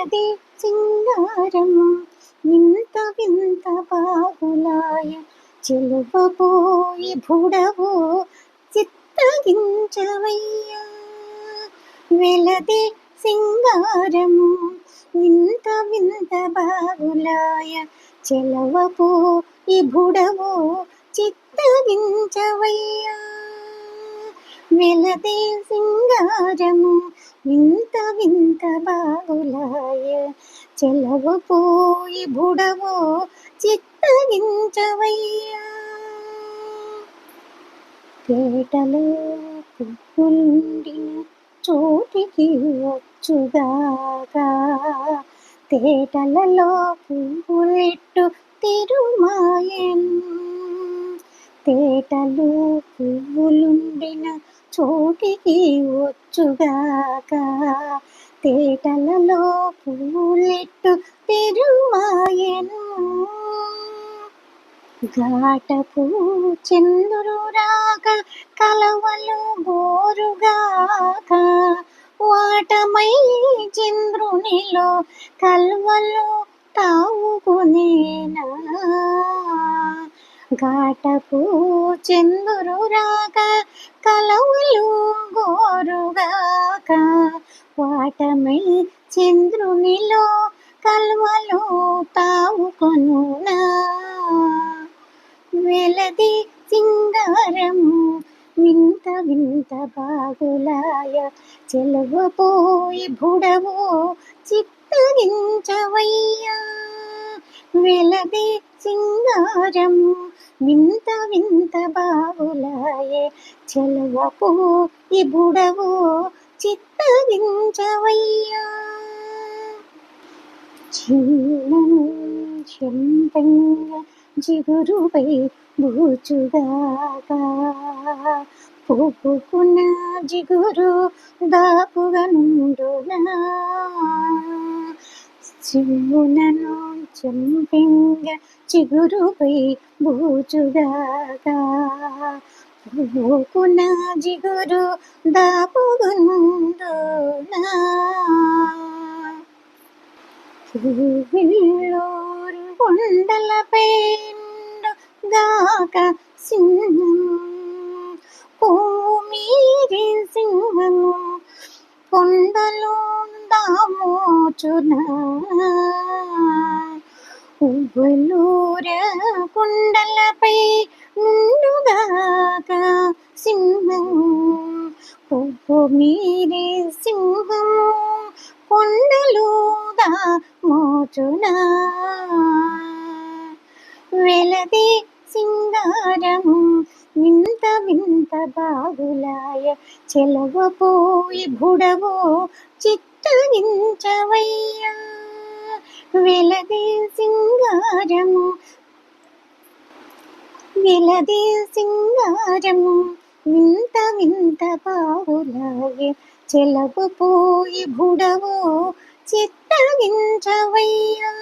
వెలది సింగారము వింత వింత బాగులాయ చెలువబోయి బుడవు చిత్తగించవయ్యా. వెలది సింగారము వింత వింత బాగులాయ చెలవపో ఈ బుడవు చిత్తగించవయ్యా. వెలదే సింగారము వింత వింత బాగులాయ చెలవపోయి బుడవు చిత్తగించవయ్యా పేటలో పుట్టుండిన చోటికి వచ్చుగాక. తేటలలో పువ్వులెట్టు తిరుమాయన్ తేటలు పువ్వులుండిన చోటికి వచ్చుగాక. తేటలలో పూలెట్టు తిరుమాయను ఘాటపు చంద్రు రాక కలవలు బోరుగాక. వాటమై చంద్రునిలో కల్వలు తావుకునేనా. ఘాటపు చంద్రు రాక వెలది సింగారము వింత వింత బాగులాయ చెలవపోయి బుడవు చిత్తగించవయ్యా వెలది సింగారము వింత వింత బాగులాయే బాగులాయ చెలవపోయి బుడవు చిత్తగించవయ్యా చిన్న చెంపంగా జిగురుపై బూచుగాక. పువ్వుకున్న జిగురు దాపుగా నుండునా? చిమ్మునను చెంపింగ చిగురుపై బూచుగాక. పువ్వుకున్న జిగురు దాపుగా నుండునా? పువ్విల్లూరు కొండలపై దాక సింహం పువ్వు మీరి సింహము కొండలు దామోచున పువ్వులూర కొండలపై ముందుగాక సింహం పువ్వు మీరి సింహము కొండలుగా మోచునా వెలదే సింగారము వింత వింత బాగులాయ చెలవపోయి బుడవు చిత్తగించవయ్యా వెలదే సింగారము వెలదే సింగారము వింత వింత బాగులాయ చెలవపోయి బుడవు చిత్తగించవయ్యా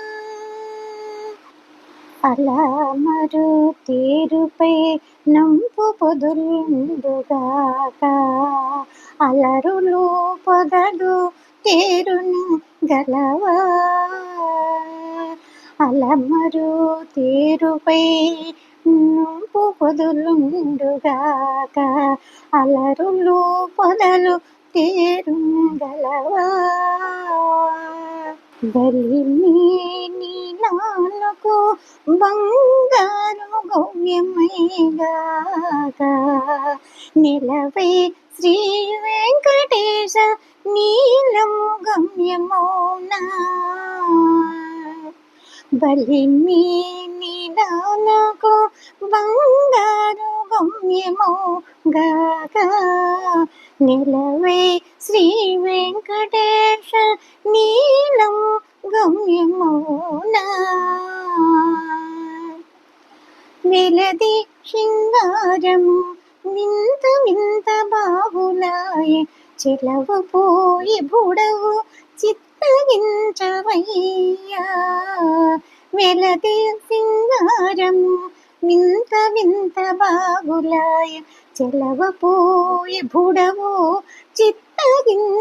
అలా మరు తీరుపై నంపు పొదులుండుగాక. అలరులు పొదలు తీరును గలవా? అలమరు తీరుపై నంపు పొదులుండుగాక. అలరులు పొదలు తీరును గలవా? బలిని నీ బంగారు గవ్యమైగాక నిలవే శ్రీ వెంకటేశ నీలము గమ్యమౌనా. బలి మీ నాన్నకు బంగారు గమ్యమో గాక నిలవే శ్రీ వెంకటేశ నీలం గమ్యమౌనా వెలది శృంగారము వింత వింత బాహులాయ చెలవు పోయి బుడవు చిత్తగించవయ్యా వెలది సింగారము వింత వింత బాగులాయ చెలవ పోయి బుడవు చిత్తగించవయ్యా